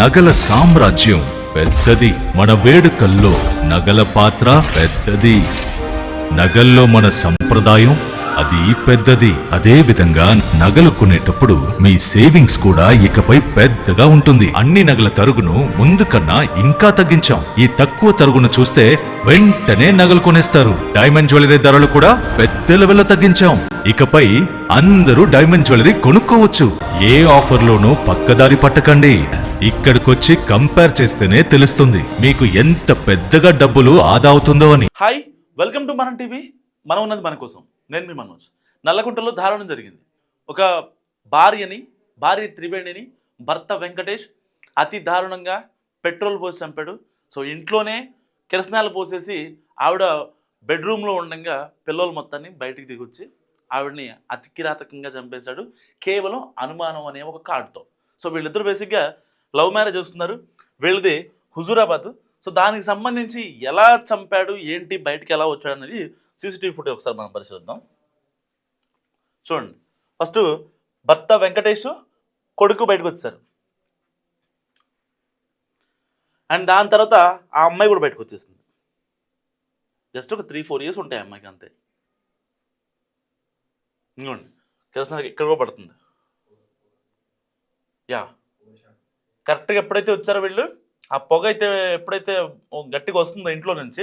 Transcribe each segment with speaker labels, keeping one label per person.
Speaker 1: నగల సామ్రాజ్యం పెద్దది. మన వేడుకల్లో నగల పాత్ర పెద్దది. నగల్లో మన సంప్రదాయం అది పెద్దది. అదే విధంగా నగలు కొనేటప్పుడు మీ సేవింగ్స్ కూడా ఇకపై పెద్దగా ఉంటుంది. అన్ని నగల తరుగును ముందు కన్నా ఇంకా తగ్గించాం. ఈ తక్కువ తరుగును చూస్తే వెంటనే నగలు కొనేస్తారు. డైమండ్ జ్యువెలరీ ధరలు కూడా పెద్ద లెవెల్లో తగ్గించాం. ఇకపై అందరూ డైమండ్ జ్యువెలరీ కొనుక్కోవచ్చు. ఏ ఆఫర్లోనూ పక్కదారి పట్టకండి. ఇక్కడికొచ్చి కంపేర్ చేస్తేనే తెలుస్తుంది మీకు ఎంత పెద్దగా డబ్బులు ఆదా అవుతుందో అని.
Speaker 2: Hi welcome to Manam TV. మనం ఉన్నది మన కోసం. నేను మీ మనోజ్. నల్లగుంటలో దారుణం జరిగింది. ఒక భార్యని భార్య త్రివేణిని భర్త వెంకటేష్ అతి దారుణంగా పెట్రోల్ పోసి చంపాడు. సో ఇంట్లోనే కిరసనాలు పోసేసి ఆవిడ బెడ్రూమ్లో ఉండగా పిల్లల మొత్తాన్ని బయటికి దిగొచ్చి ఆవిడని అతి కిరాతకంగా చంపేశాడు. కేవలం అనుమానం అనే ఒక కార్డుతో. సో వీళ్ళిద్దరు బేసిక్గా లవ్ మ్యారేజ్ చేస్తున్నారు వీళ్ళది హుజూరాబాద్. సో దానికి సంబంధించి ఎలా చంపాడు ఏంటి బయటికి ఎలా వచ్చాడు అనేది సీసీటీవీ ఫుటేజ్ ఒకసారి మనం పరిశీలిద్దాం. చూడండి. ఫస్ట్ భర్త వెంకటేష్ కొడుకు బయటకు వచ్చారు. అండ్ దాని తర్వాత ఆ అమ్మాయి కూడా బయటకు వచ్చేసింది. జస్ట్ ఒక త్రీ ఫోర్ ఇయర్స్ ఉంటాయి ఆ అమ్మాయికి అంతే. ఇంకోండి. కిరసన ఇక్కడ కూడా పడుతుంది. యా. కరెక్ట్గా ఎప్పుడైతే వచ్చారో వీళ్ళు ఆ పొగ అయితే ఎప్పుడైతే గట్టిగా వస్తుందో ఇంట్లో నుంచి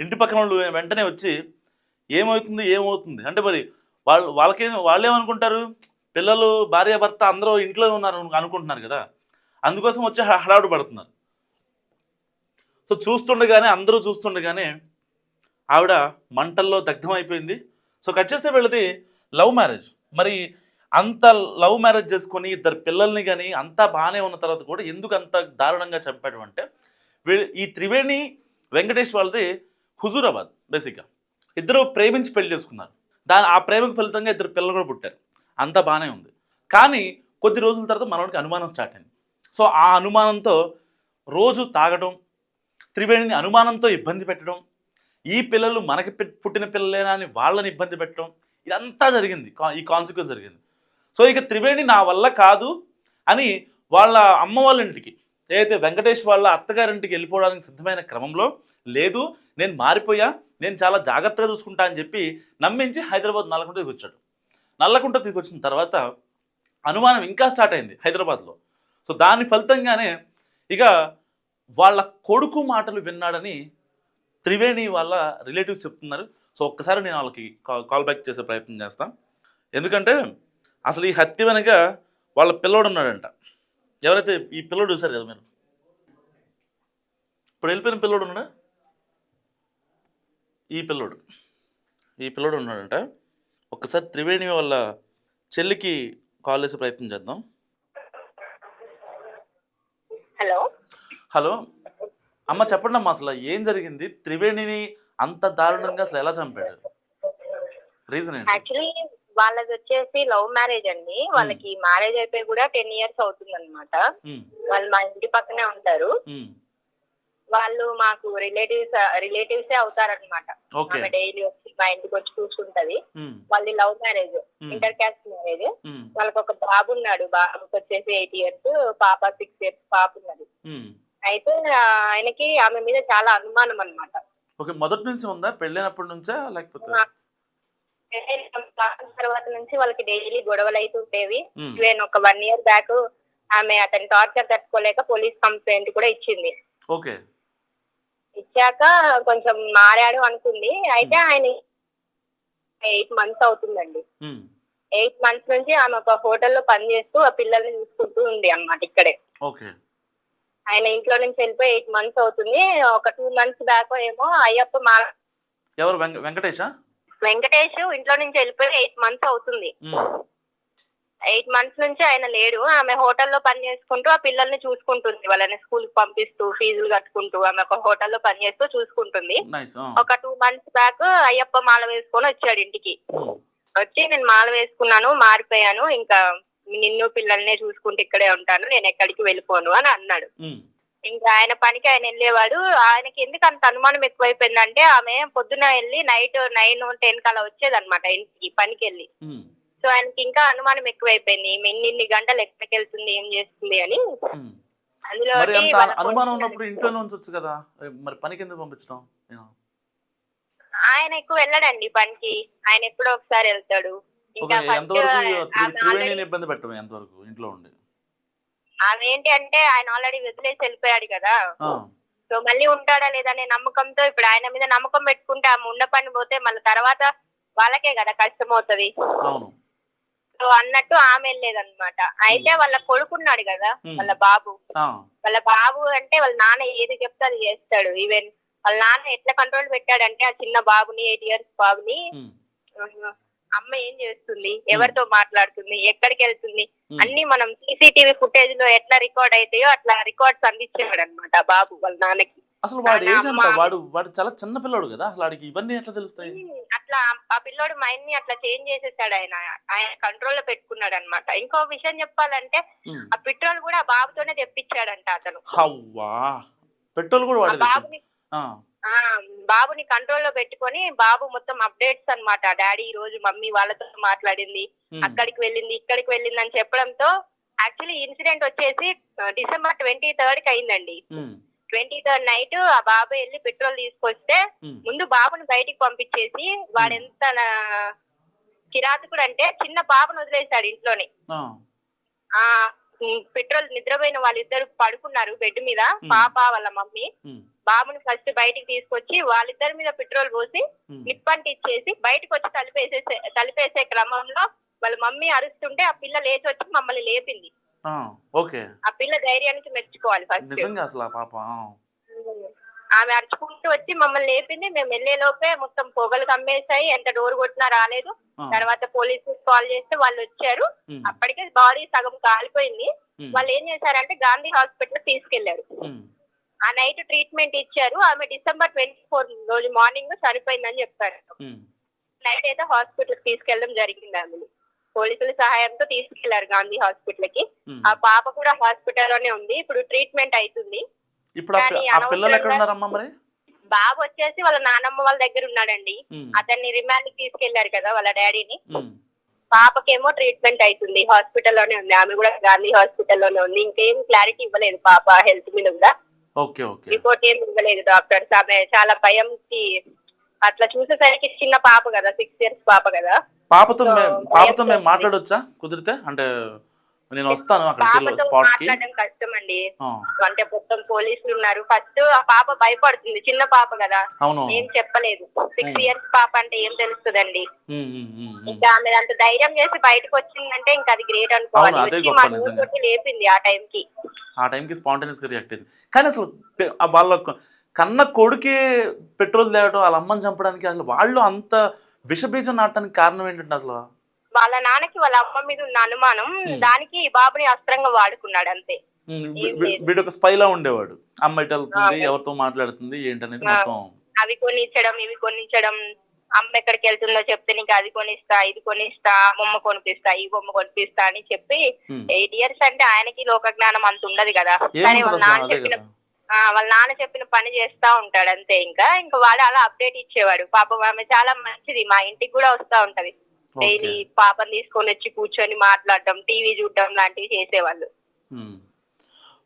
Speaker 2: ఇంటి పక్కన వాళ్ళు వెంటనే వచ్చి ఏమవుతుంది ఏమవుతుంది? అంటే మరి వాళ్ళు వాళ్ళకేం వాళ్ళేమనుకుంటారు? పిల్లలు భార్య భర్త అందరూ ఇంట్లో ఉన్నారు అనుకుంటున్నారు కదా. అందుకోసం వచ్చి హ- పడుతున్నారు. సో చూస్తుండగానే అందరూ చూస్తుండగానే ఆవిడ మంటల్లో దగ్ధం అయిపోయింది సో కట్ చేస్తే వీళ్ళది లవ్ మ్యారేజ్. మరి అంత లవ్ మ్యారేజ్ చేసుకొని ఇద్దరు పిల్లల్ని కానీ అంతా బాగానే ఉన్న తర్వాత కూడా ఎందుకు అంత దారుణంగా చంపాడు అంటే ఈ త్రివేణి వెంకటేష్ వాళ్ళది హుజూరాబాద్ బేసిక్గా. ఇద్దరు ప్రేమించి పెళ్ళి చేసుకున్నారు. దాని ఆ ప్రేమకు ఫలితంగా ఇద్దరు పిల్లలు కూడా పుట్టారు. అంతా బాగానే ఉంది. కానీ కొద్ది రోజుల తర్వాత మనోడికి అనుమానం స్టార్ట్ అయింది. సో ఆ అనుమానంతో రోజు తాగడం త్రివేణిని అనుమానంతో ఇబ్బంది పెట్టడం ఈ పిల్లలు మనకి పుట్టిన పిల్లలేనా అని వాళ్ళని ఇబ్బంది పెట్టడం ఇదంతా జరిగింది. కా- ఈ కాన్సిక్వెన్స్ జరిగింది. సో ఇక త్రివేణి నా వల్ల కాదు అని వాళ్ళ అమ్మ వాళ్ళ ఇంటికి ఏదైతే వెంకటేష్ వాళ్ళ అత్తగారింటికి వెళ్ళిపోవడానికి సిద్ధమైన క్రమంలో లేదు నేను మారిపోయా నేను చాలా జాగ్రత్తగా చూసుకుంటా అని చెప్పి నమ్మించి హైదరాబాద్ నల్లకుంట దిగొచ్చాడు. నల్లకుంట దిగొచ్చిన తర్వాత అనుమానం ఇంకా స్టార్ట్ అయింది హైదరాబాద్లో. సో దాని ఫలితంగానే ఇక వాళ్ళ కొడుకు మాటలు విన్నాడని త్రివేణి వాళ్ళ రిలేటివ్స్ చెప్తున్నారు. సో ఒక్కసారి నేను వాళ్ళకి కాల్ బ్యాక్ చేసే ప్రయత్నం చేస్తాను ఎందుకంటే అసలు ఈ హత్య వెనక వాళ్ళ పిల్లోడు ఉన్నాడంట. ఎవరైతే ఈ పిల్లోడు చూశారు కదా మీరు? ఇప్పుడు వెళ్ళిపోయిన పిల్లోడు ఉన్నాడా? ఈ పిల్లోడు. ఈ పిల్లోడు ఉన్నాడంట. ఒక్కసారి త్రివేణి వాళ్ళ చెల్లికి కాల్ చేసే ప్రయత్నం చేద్దాం.
Speaker 3: హలో.
Speaker 2: హలో. అమ్మ చెప్పండి అమ్మా అసలు ఏం జరిగింది? త్రివేణిని అంత దారుణంగా అసలు ఎలా చంపాడు? రీజన్ ఏంటి?
Speaker 3: యాక్చువల్లీ వాళ్ళది వచ్చేసి లవ్ మ్యారేజ్ అండి. వాళ్ళకి మ్యారేజ్ అయిపోయి కూడా టెన్ ఇయర్స్ అవుతుంది అనమాట
Speaker 2: ఉమ్,
Speaker 3: వాళ్ళు మా ఇంటి పక్కనే ఉంటారు.
Speaker 2: ఉమ్,
Speaker 3: వాళ్ళు మాకు రిలేటివ్స్ రిలేటివ్సే అవుతారనమాట ఆమె డైలీ వచ్చి మా ఇంటికి వచ్చి చూసుకుంటది
Speaker 2: ఉమ్,
Speaker 3: వాళ్ళది love marriage inter caste marriage వాళ్ళకి ఒక బాబు ఉన్నాడు బాబుకి వచ్చేసి ఎయిట్ ఇయర్స్ పాప సిక్స్ ఇయర్స్ పాప ఉన్నది.
Speaker 2: ఉమ్.
Speaker 3: అయితే ఆయనకి ఆమె మీద చాలా అనుమానం అనమాట
Speaker 2: ఓకే మొదటి నుంచి ఉందా? పెళ్ళైనప్పటి నుంచా? లేకపోతే?
Speaker 3: తర్వాత నుంచి వాళ్ళకి డైలీ గొడవలు అవుతుంటేవి
Speaker 2: ఉమ్,
Speaker 3: ఈవెన్ ఒక వన్ ఇయర్ బ్యాక్ ఆమె అతని టార్చర్ తట్టుకోలేక పోలీస్ కంప్లైంట్ కూడా ఇచ్చింది.
Speaker 2: ఓకే
Speaker 3: ఇచ్చాక కొంచెం మారాడు అనుకుంది. అయితే ఆయన ఎయిట్ మంత్స్ అవుతుందండి. ఎయిట్ మంత్స్ నుంచి ఆమె ఒక హోటల్లో పనిచేస్తూ ఆ పిల్లల్ని చూసుకుంటూ ఉంది అన్నమాట ఇక్కడే. ఆయన ఇంట్లో నుంచి వెళ్ళిపోయి ఎయిట్ మంత్స్ అవుతుంది. ఒక టూ మంత్స్ బ్యాక్ ఏమో అయ్యప్ప మా
Speaker 2: ఎవరు? వెంక వెంకటేషా
Speaker 3: ఇంట్లో నుంచి వెళ్ళిపోయి ఎయిట్ మంత్స్ అవుతుంది. ఎయిట్ మంత్స్ నుంచి ఆయన లేడు. ఆమె హోటల్లో పని చేసుకుంటూ ఆ పిల్లల్ని చూసుకుంటుంది. వాళ్ళని స్కూల్కి పంపిస్తూ ఫీజులు కట్టుకుంటూ ఆమె ఒక హోటల్లో పని చేస్తూ చూసుకుంటుంది. ఒక టూ మంత్స్ బ్యాక్ అయ్యప్ప మాల వేసుకొని వచ్చాడు ఇంటికి.
Speaker 2: ఉమ్,
Speaker 3: వచ్చి నేను మాల వేసుకున్నాను మారిపోయాను. ఇంకా నిన్ను పిల్లల్నే చూసుకుంటూ ఇక్కడే ఉంటాను. నేను ఎక్కడికి వెళ్ళిపోను అని అన్నాడు.
Speaker 2: ఉమ్,
Speaker 3: ఇంకా ఆయన పనికి ఆయన వెళ్ళేవాడు. ఆయనకి ఎందుకు అంత అనుమానం ఎక్కువైపోయిందంటే ఆమె పొద్దున వెళ్ళి నైట్ నైన్ టెన్ కలా వచ్చేదన్నమాట ఇంటికి పనికి వెళ్ళి
Speaker 2: ఉమ్,
Speaker 3: సో ఆయనకి ఇంకా అనుమానం ఎక్కువైపోయింది. ఇన్ని గంటలు ఎక్కడికి వెళ్తుంది ఏం చేస్తుంది? అని.
Speaker 2: ఉమ్,
Speaker 3: అందులో
Speaker 2: మరి అంత
Speaker 3: వాళ్ళ
Speaker 2: అనుమానం
Speaker 3: కొడుకు
Speaker 2: ఉన్నప్పుడు ఇంట్లోనే ఉంచొచ్చు కదా. మరి పనికి ఎందుకు పంపించడం? నేను
Speaker 3: ఆయన ఎక్కువ వెళ్ళడండి పనికి. ఆయన ఎప్పుడో ఒకసారి వెళ్తాడు.
Speaker 2: ఇబ్బంది పెట్టడం ఎంతవరకు ఇంట్లో ఉండి?
Speaker 3: ఆమె ఏంటి అంటే ఆయన ఆల్రెడీ వదిలేసి వెళ్ళిపోయాడు కదా. సో మళ్ళీ ఉంటాడా లేదనే నమ్మకంతో ఇప్పుడు ఆయన మీద నమ్మకం పెట్టుకుంటే ఆమె ఉన్న పని పోతే మళ్ళీ తర్వాత వాళ్ళకే కదా కష్టం అవుతుంది
Speaker 2: అవును.
Speaker 3: అన్నట్టు ఆమె వెళ్ళేదన్నమాట. అయితే వాళ్ళ కొడుకున్నాడు కదా. వాళ్ళ బాబు. వాళ్ళ బాబు అంటే వాళ్ళ నాన్న ఏది చెప్తే అది చేస్తాడు. ఈవెన్ వాళ్ళ నాన్న ఎట్లా కంట్రోల్ పెట్టాడంటే ఆ చిన్న బాబుని ఎయిట్ ఇయర్స్ బాబుని అమ్మ ఏం చేస్తుంది? ఎవరితో మాట్లాడుతుంది? ఎక్కడికి వెళ్తుంది. అన్ని మనం సీసీటీవీ ఫుటేజ్లో ఎట్లా రికార్డ్ అవుతాయో అట్లా రికార్డ్స్ అందించేవాడు అనమాట బాబు వాళ్ళ నాన్నకి.
Speaker 2: అసలు వాడు ఏజ్. వాడు వాడు చాలా చిన్న పిల్లోడు కదా? అసలు వాడికి ఇవన్నీ ఎట్లా తెలుస్తాయి?
Speaker 3: అట్లా ఆ పిల్లోడు మైండ్ని అట్లా చేంజ్ చేసేసాడు ఆయన. ఆయన కంట్రోల్లో పెట్టుకున్నాడు అనమాట ఇంకో విషయం చెప్పాలంటే. ఆ పెట్రోల్ కూడా ఆ బాబుతోనే తెప్పించాడంట అతను.
Speaker 2: పెట్రోల్ కూడా
Speaker 3: బాబుని బాబుని కంట్రోల్లో పెట్టుకొని బాబు మొత్తం అప్డేట్స్ అన్నమాట. డాడీ ఈ రోజు మమ్మీ వాళ్ళతో మాట్లాడింది అక్కడికి వెళ్ళింది ఇక్కడికి వెళ్ళింది అని చెప్పడంతో యాక్చువల్లీ ఇన్సిడెంట్ వచ్చేసి డిసెంబర్ ట్వంటీ థర్డ్కి అయిందండి. ట్వంటీ థర్డ్ నైట్ ఆ బాబు వెళ్ళి పెట్రోల్ తీసుకొస్తే ముందు బాబుని బయటికి పంపించేసి వాడెంత నా- కిరాతకుడు అంటే చిన్న బాబుని వదిలేశాడు ఇంట్లోనే.
Speaker 2: ఆ,
Speaker 3: పెట్రోల్ నిద్రపోయిన వాళ్ళిద్దరు పడుకున్నారు బెడ్ మీద. పాప వాళ్ళ మమ్మీ. బాబుని ఫస్ట్ బయటికి తీసుకొచ్చి వాళ్ళిద్దరి మీద పెట్రోల్ పోసి
Speaker 2: ఉమ్.
Speaker 3: నిప్పంటి ఇచ్చేసి బయటకు వచ్చి తలిపేసేసే తలిపేసే క్రమంలో వాళ్ళ మమ్మీ అరుస్తుంటే ఆ పిల్ల లేచి వచ్చి మమ్మల్ని లేపింది.
Speaker 2: ఓకే.
Speaker 3: ఆ పిల్ల ధైర్యానికి మెచ్చుకోవాలి ఫస్ట్
Speaker 2: నిజంగా అసలు ఆ పాప
Speaker 3: ఆమె అరుచుకుంటూ వచ్చి మమ్మల్ని లేపింది. మేము వెళ్ళే లోపే మొత్తం పొగలు కమ్మేశాయి. ఎంత డోర్ కొట్టినా రాలేదు. తర్వాత పోలీసు కాల్ చేస్తే వాళ్ళు వచ్చారు. అప్పటికే బాడీ సగం కాలిపోయింది. వాళ్ళు ఏం చేశారంటే గాంధీ హాస్పిటల్
Speaker 2: తీసుకెళ్ళారు.
Speaker 3: ఆ నైట్ ట్రీట్మెంట్ ఇచ్చారు. ఆమె డిసెంబర్ ట్వంటీ ఫోర్ రోజు మార్నింగ్ చనిపోయిందని చెప్పారు నైట్ అయితే హాస్పిటల్ తీసుకెళ్ళడం జరిగింది ఆమెని. పోలీసుల సహాయంతో తీసుకెళ్ళారు గాంధీ
Speaker 2: హాస్పిటల్కి.
Speaker 3: ఆ పాప కూడా హాస్పిటల్లోనే ఉంది. ఇప్పుడు ట్రీట్మెంట్ అవుతుంది
Speaker 2: ఇప్పుడు పిల్లలు ఎక్కడ ఉన్నారమ్మా మరి?
Speaker 3: బాబు వచ్చేసి వాళ్ళ నానమ్మ వాళ్ళ దగ్గర ఉన్నాడండి. అతన్ని రిమాండ్ తీసుకెళ్ళారు కదా వాళ్ళ డాడీని. పాపకేమో ట్రీట్మెంట్ అవుతుంది హాస్పిటల్లోనే ఉంది. ఆమె కూడా గాంధీ హాస్పిటల్లోనే ఉంది. ఇంకేం క్లారిటీ ఇవ్వలేదు పాప హెల్త్ మీద కూడా. రిపోర్ట్ ఏం ఇవ్వలేదు డాక్టర్స్ ఆమె చాలా భయంకి అట్లా చూసేసరికి చిన్న పాప కదా సిక్స్ ఇయర్స్ పాప కదా.
Speaker 2: పాపతో పాపతో మేము మాట్లాడొచ్చా కుదిరితే? అంటే నేను వస్తాను అక్కడికి
Speaker 3: పాపతో
Speaker 2: స్పాట్కి.
Speaker 3: మాట్లాడడం కష్టం అండి అంటే మొత్తం పోలీసులు ఉన్నారు. ఫస్ట్ ఆ పాప భయపడుతుంది చిన్న పాప కదా.
Speaker 2: అవును.
Speaker 3: ఏం చెప్పలేదు. సిక్స్. ఇయర్స్ పాప అంటే ఏం తెలుస్తుందండి. ఇంకా ఆమె అంత ధైర్యం చేసి బయటకు వచ్చిందంటే ఇంకా అది గ్రేట్ అనుకోవాలి. లేపింది ఆ టైంకి
Speaker 2: ఆ టైంకి స్పాంటేనియస్గా రియాక్ట్ అయింది. కానీ అసలు వాళ్ళ కొ- కన్న కొడుకే పెట్రోల్ తేవడం వాళ్ళ అమ్మని చంపడానికి అసలు వాళ్ళు అంత విషబీజం నాటడానికి కారణం ఏంటంటే అసలు
Speaker 3: వాళ్ళ నాన్నకి వాళ్ళ అమ్మ మీద ఉన్న అనుమానం. దానికి బాబుని అస్త్రంగా వాడుకున్నాడు అంతే.
Speaker 2: వీడు ఒక స్పైలా ఉండేవాడు అమ్మ ఇటు వెళ్తుంది ఎవరితో మాట్లాడుతుంది ఏంటనేది. మొత్తం
Speaker 3: అవి కొనిచ్చడం ఇవి కొనిచ్చడం అమ్మ ఎక్కడికి వెళ్తుందో చెప్తే నీకు అది కొనిస్తా ఇది కొనిస్తా బొమ్మ కొనిపిస్తా ఈ బొమ్మ కొనిపిస్తా అని చెప్పి. ఎయిట్ ఇయర్స్ అంటే ఆయనకి లోక జ్ఞానం అంత ఉండదు కదా వాళ్ళ
Speaker 2: అసలు
Speaker 3: నాన్న చెప్పిన వాళ్ళ నాన్న చెప్పిన పని చేస్తా ఉంటాడు అంతే ఇంకా. ఇంకా వాడు అలా అప్డేట్ ఇచ్చేవాడు. పాపం ఆమె చాలా మంచిది. మా ఇంటికి కూడా వస్తా ఉంటది. డైలీ పాపని తీసుకొని వచ్చి కూర్చొని మాట్లాడటం టీవీ చూడటం లాంటివి చేసేవాళ్ళు.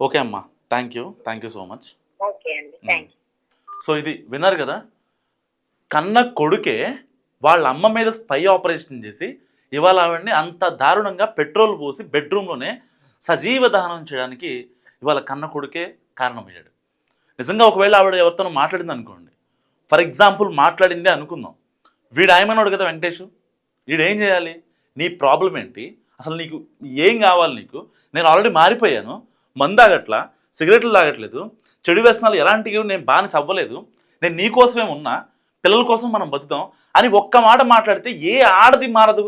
Speaker 2: ఓకే అమ్మా. Thank you thank you so much
Speaker 3: okay అండి. థ్యాంక్
Speaker 2: సో ఇది విన్నారు కదా? కన్న కొడుకే వాళ్ళ అమ్మ మీద స్పై ఆపరేషన్ చేసి ఇవాళ ఆవిడని అంత దారుణంగా పెట్రోల్ పోసి బెడ్రూమ్లోనే సజీవ దహనం చేయడానికి ఇవాళ కన్న కొడుకే కారణమయ్యాడు. నిజంగా ఒకవేళ ఆవిడ ఎవరితోనో మాట్లాడింది అనుకోండి. ఫర్ ఎగ్జాంపుల్ మాట్లాడింది అనుకుందాం. వీడు ఆయమన్నాడు కదా వెంకటేష్? వీడు ఏం చేయాలి? నీ ప్రాబ్లం ఏంటి? అసలు నీకు ఏం కావాలి నీకు? నేను ఆల్రెడీ మారిపోయాను. మందాగట్లా సిగరెట్లు తాగట్లేదు. చెడు వ్యసనాలు ఎలాంటివి నేను బానిస అవ్వలేదు నేను నీ కోసమే ఉన్నా. పిల్లల కోసం మనం బతుకుతాం అని ఒక్క మాట మాట్లాడితే ఏ ఆడది మారదు.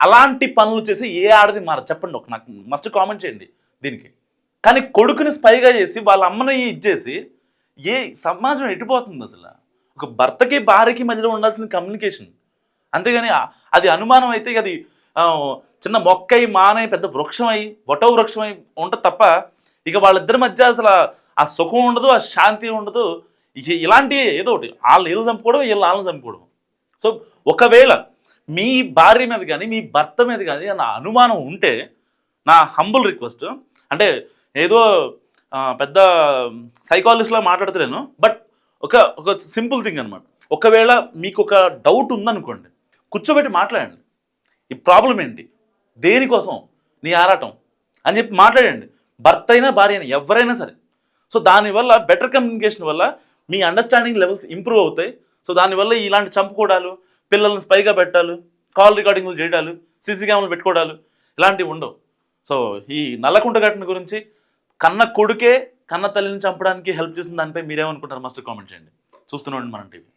Speaker 2: అలాంటి పనులు చేసి ఏ ఆడది మారదు. చెప్పండి ఒక నాకు మస్ట్ కామెంట్ చేయండి దీనికి. కానీ కొడుకుని స్పైగా చేసి వాళ్ళ అమ్మని ఇచ్చేసి ఏ సమాజం ఎట్టిపోతుంది అసలు? ఒక భర్తకి భార్యకి మధ్యలో ఉండాల్సిన కమ్యూనికేషన్ అంతేగాని అది అనుమానం అయితే ఇక అది చిన్న మొక్క అయి మానై పెద్ద వృక్షమై అయి వటో ఉంటుంది తప్ప ఇక వాళ్ళిద్దరి మధ్య అసలు ఆ- సుఖం ఉండదు ఆ శాంతి ఉండదు. ఇక ఇలాంటి ఏదో ఒకటి వాళ్ళు వీళ్ళు చంపుకోవడం వీళ్ళు వాళ్ళని చంపుకోవడం సో ఒకవేళ మీ భార్య మీద కానీ మీ భర్త మీద కానీ నా అనుమానం ఉంటే నా హంబుల్ రిక్వెస్ట్ అంటే ఏదో పెద్ద సైకాలజిస్ట్లా మాట్లాడతలేను బట్ ఒక ఒక సింపుల్ థింగ్ అనమాట ఒకవేళ మీకు ఒక డౌట్ ఉందనుకోండి కూర్చోబెట్టి మాట్లాడండి. ఈ ప్రాబ్లం ఏంటి? దేనికోసం? నీ ఆరాటం. అని చెప్పి మాట్లాడండి. భర్త అయినా భార్య అయినా ఎవరైనా సరే. సో దానివల్ల బెటర్ కమ్యూనికేషన్ వల్ల మీ అండర్స్టాండింగ్ లెవెల్స్ ఇంప్రూవ్ అవుతాయి. సో దానివల్ల ఇలాంటి చంపుకోవడాలు పిల్లల్ని స్పైగా పెట్టాలు కాల్ రికార్డింగ్లు చేయడాలు సీసీ కెమెరాలు పెట్టుకోవడాలు ఇలాంటివి ఉండవు. సో ఈ నల్లకుంట ఘటన గురించి కన్న కొడుకే కన్న తల్లిని చంపడానికి హెల్ప్ చేసిన దానిపై మీరేమనుకుంటారు మస్ట్ కామెంట్ చేయండి. చూస్తున్నాండి మనం టీవీ